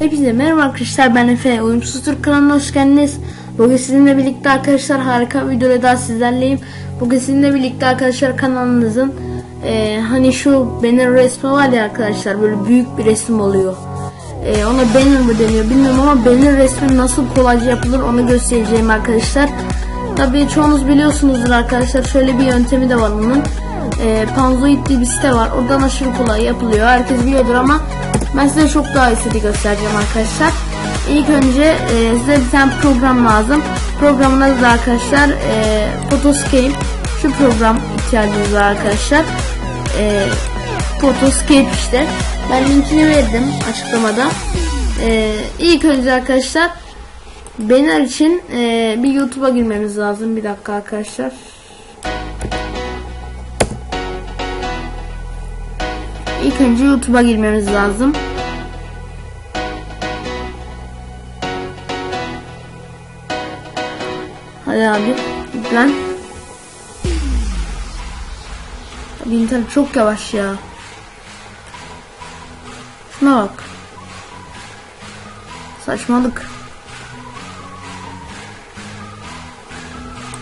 Hepinize merhaba arkadaşlar ben Efe Uyumsuz Türk kanalına hoş geldiniz. Bugün sizinle birlikte arkadaşlar harika bir videoda daha sizlerleyim. Bugün sizinle birlikte arkadaşlar kanalınızın e, hani şu banner resmi var ya arkadaşlar böyle büyük bir resim oluyor. E, ona banner mı deniyor bilmiyorum ama banner resmi nasıl kolayca yapılır onu göstereceğim arkadaşlar. Tabii çoğunuz biliyorsunuzdur arkadaşlar şöyle bir yöntemi de var bunun. E, Panzoid diye bir site var oradan aşırı kolay yapılıyor herkes biliyordur ama ben size çok daha iyisini göstereceğim arkadaşlar. İlk önce e, size bir tane program lazım. Programın adı da arkadaşlar e, Photoscape. Şu program ihtiyacınız var arkadaşlar. E, Photoscape işte. Ben linkini verdim açıklamada. E, ilk önce arkadaşlar banner için e, bir YouTube'a girmemiz lazım. Bir dakika arkadaşlar. İlk önce YouTube'a girmemiz lazım. Hadi abi lan. Abi internet çok yavaş ya. Şuna bak. Saçmalık.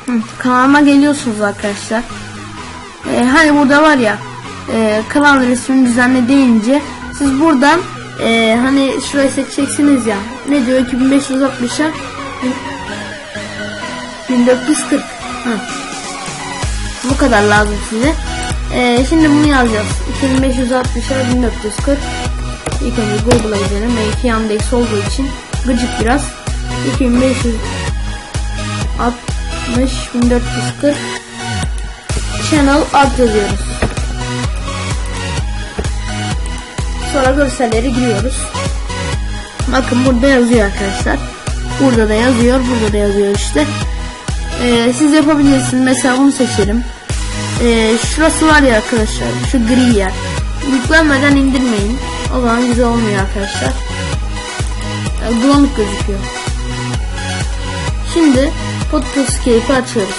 Hı, kanalıma geliyorsunuz arkadaşlar. Ee, hani burada var ya e, kanal resmini düzenle deyince siz buradan e, hani şurayı seçeceksiniz ya ne diyor 2560'a 1440 Hı. bu kadar lazım size. E, şimdi bunu yazacağız. 2560'a 1440 İlk önce Google'a gidelim. Belki Yandex olduğu için gıcık biraz. 2560 1440 channel ad yazıyoruz Sonra görselleri giriyoruz. Bakın burada yazıyor arkadaşlar. Burada da yazıyor, burada da yazıyor işte. Ee, siz yapabilirsiniz. Mesela bunu seçelim. Ee, şurası var ya arkadaşlar. Şu gri yer. Yüklenmeden indirmeyin. O zaman güzel olmuyor arkadaşlar. Yani bulanık gözüküyor. Şimdi Photoscape'i açıyoruz.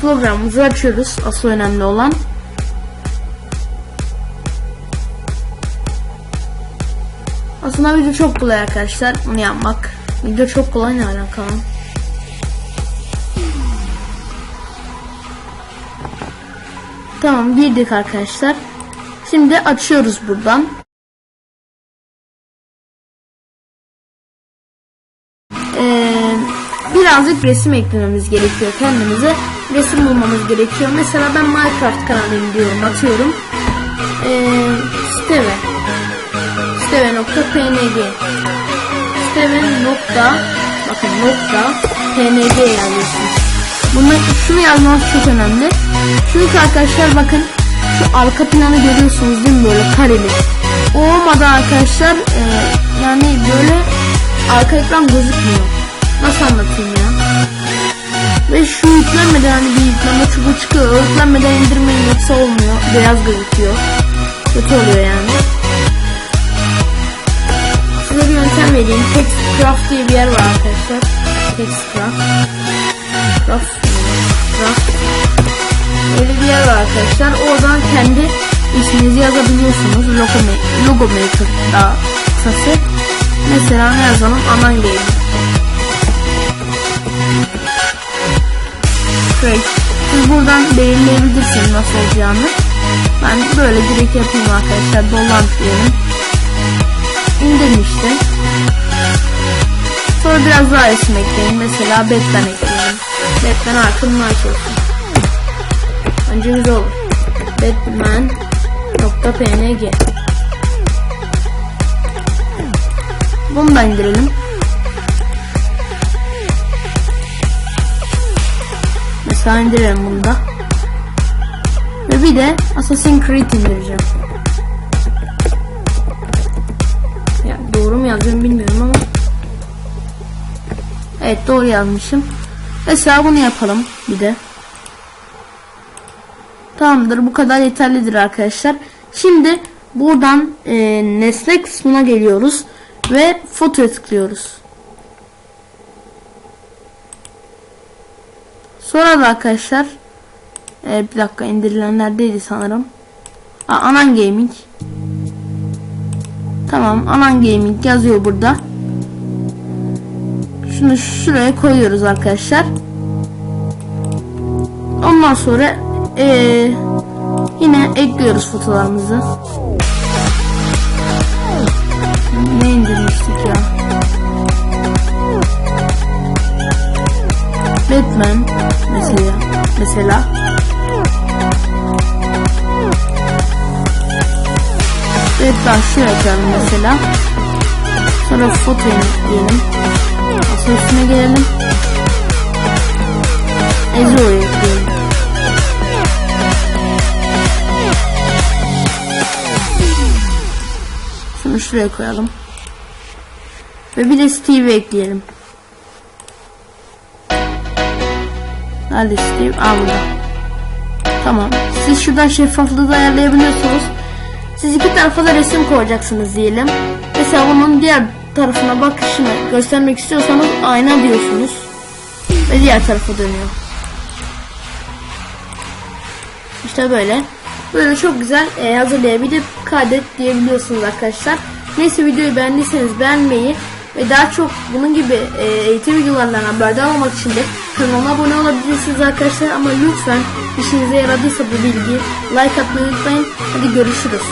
Programımızı açıyoruz. Asıl önemli olan. Aslında video çok kolay arkadaşlar bunu yapmak. Video çok kolay ne alakalı? Tamam girdik arkadaşlar. Şimdi açıyoruz buradan. Ee, birazcık resim eklememiz gerekiyor kendimize. Resim bulmamız gerekiyor. Mesela ben Minecraft kanalıyım diyorum atıyorum. Ee, Steve steve.png steve nokta bakın nokta png yazıyorsunuz. Bunlar şunu yazmanız çok önemli. Çünkü arkadaşlar bakın şu arka planı görüyorsunuz değil mi böyle kareli. O olmadan arkadaşlar e, yani böyle arka ekran gözükmüyor. Nasıl anlatayım ya? Ve şu yüklenmeden hani bir yükleme çubuğu çıkıyor. Yüklenmeden indirmeyin yoksa olmuyor. Beyaz gözüküyor. Kötü oluyor yani vereyim. Textcraft diye bir yer var arkadaşlar. Textcraft. Craft. Craft. Öyle bir yer var arkadaşlar. Oradan kendi isminizi yazabiliyorsunuz. Logo, logo maker daha kısası. Mesela ne yazalım? Aman game. Great. Siz buradan belirleyebilirsiniz nasıl olacağını. Ben böyle direkt yapayım arkadaşlar. Dolant diyelim indim işte. Biraz daha resim ekleyelim. Mesela Batman ekleyelim. Batman Arkham Knight olsun. Bence güzel olur. Batman.png Bunu da indirelim. Mesela indirelim bunu da. Ve bir de Assassin's Creed indireceğim. doğru mu yazıyorum bilmiyorum ama. Evet doğru yazmışım. Mesela bunu yapalım bir de. Tamamdır bu kadar yeterlidir arkadaşlar. Şimdi buradan e, nesne kısmına geliyoruz ve fotoya tıklıyoruz. Sonra da arkadaşlar e, bir dakika indirilenler değildi sanırım. Aa, Anan Gaming Tamam Anan Gaming yazıyor burada. Şunu şuraya koyuyoruz arkadaşlar. Ondan sonra eee, yine ekliyoruz fotolarımızı. Ne indirmiştik ya? Batman mesela mesela Batman şuraya koyalım mesela sonra fotoyu ekleyelim Üstüne gelelim Ezio'yu ekleyelim Şunu şuraya koyalım ve bir de Steve ekleyelim. Nerede Steve? Aa burada. Tamam. Siz şuradan şeffaflığı da ayarlayabiliyorsunuz. Siz iki tarafa da resim koyacaksınız diyelim. Mesela onun diğer tarafına bakışını göstermek istiyorsanız ayna diyorsunuz. Ve diğer tarafa dönüyor. İşte böyle. Böyle çok güzel e, hazırlayabilip kaydet diyebiliyorsunuz arkadaşlar. Neyse videoyu beğendiyseniz beğenmeyi ve daha çok bunun gibi e, eğitim videolarından haberdar olmak için de kanalıma abone olabilirsiniz arkadaşlar. Ama lütfen işinize yaradıysa bu bilgi like atmayı unutmayın. Hadi görüşürüz.